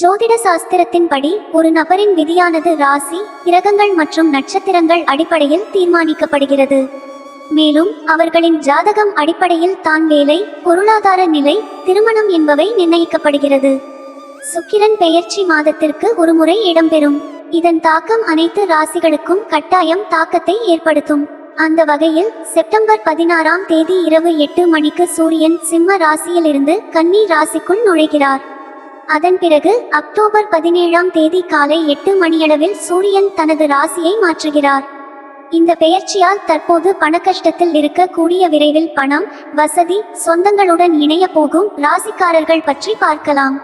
ஜோதிட சாஸ்திரத்தின்படி ஒரு நபரின் விதியானது ராசி கிரகங்கள் மற்றும் நட்சத்திரங்கள் அடிப்படையில் தீர்மானிக்கப்படுகிறது. மேலும் அவர்களின் ஜாதகம் அடிப்படையில் தான் வேலை பொருளாதார நிலை திருமணம் என்பவை நிர்ணயிக்கப்படுகிறது. சுக்கிரன் பெயர்ச்சி மாதத்திற்கு ஒருமுறை இடம்பெறும். இதன் தாக்கம் அனைத்து ராசிகளுக்கும் கட்டாயம் தாக்கத்தை ஏற்படுத்தும். அந்த வகையில் செப்டம்பர் பதினாறாம் தேதி இரவு எட்டு மணிக்கு சூரியன் சிம்ம ராசியிலிருந்து கன்னி ராசிக்குள் நுழைகிறார். அதன் பிறகு அக்டோபர் பதினேழாம் தேதி காலை எட்டு மணியளவில் சூரியன் தனது ராசியை மாற்றுகிறார். இந்த பெயர்ச்சியால் தற்போது பணக்கஷ்டத்தில் இருக்க கூடிய விரைவில் பணம் வசதி சொந்தங்களுடன் இணைய போகும் ராசிக்காரர்கள் பற்றி பார்க்கலாம்.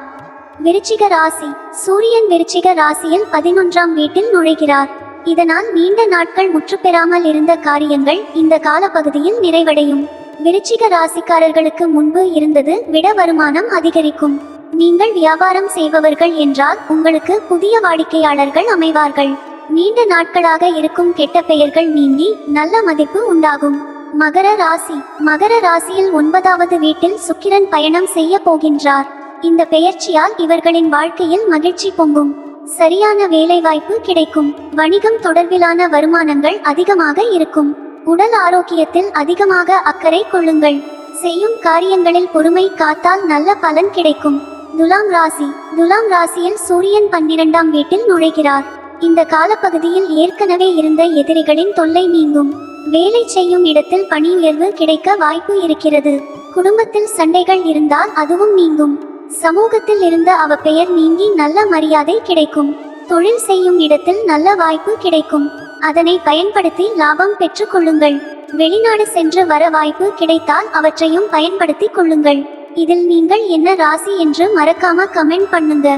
விருச்சிக ராசி. சூரியன் விருச்சிக ராசியில் பதினொன்றாம் வீட்டில் நுழைகிறார். இதனால் நீண்ட நாட்கள் முற்றுப்பெறாமல் இருந்த காரியங்கள் இந்த காலப்பகுதியில் நிறைவடையும். விருச்சிக ராசிக்காரர்களுக்கு முன்பு இருந்தது விட வருமானம் அதிகரிக்கும். நீங்கள் வியாபாரம் செய்பவர்கள் என்றால் உங்களுக்கு புதிய வாடிக்கையாளர்கள் அமைவார்கள். நீண்ட நாட்களாக இருக்கும் கெட்ட பெயர்கள் நீங்கி நல்ல மதிப்பு உண்டாகும். மகர ராசி. மகர ராசியில் ஒன்பதாவது வீட்டில் சுக்கிரன் பயணம் செய்ய போகின்றார். இந்த பெயர்ச்சியால் இவர்களின் வாழ்க்கையில் மகிழ்ச்சி பொங்கும். சரியான வேலைவாய்ப்பு கிடைக்கும். வணிகம் தொடர்பிலான வருமானங்கள் அதிகமாக இருக்கும். உடல் ஆரோக்கியத்தில் அதிகமாக அக்கறை கொள்ளுங்கள். செய்யும் காரியங்களில் பொறுமை காத்தால் நல்ல பலன் கிடைக்கும். துலாம் ராசி. துலாம் ராசியில் சூரியன் பன்னிரண்டாம் வீட்டில் நுழைகிறார். இந்த காலப்பகுதியில் ஏற்கனவே இருந்த எதிரிகளின் தொல்லை நீங்கும். வேலை செய்யும் இடத்தில் பணி உயர்வு கிடைக்க வாய்ப்பு இருக்கிறது. குடும்பத்தில் சண்டைகள் இருந்தால் அதுவும் நீங்கும். சமூகத்தில் இருந்த அவ பெயர் நீங்கி நல்ல மரியாதை கிடைக்கும். தொழில் செய்யும் இடத்தில் நல்ல வாய்ப்பு கிடைக்கும். அதனை பயன்படுத்தி லாபம் பெற்றுக் கொள்ளுங்கள். வெளிநாடு சென்று வர வாய்ப்பு கிடைத்தால் அவற்றையும் பயன்படுத்திக் கொள்ளுங்கள். இதில் நீங்கள் என்ன ராசி என்று மறக்காம கமெண்ட் பண்ணுங்க.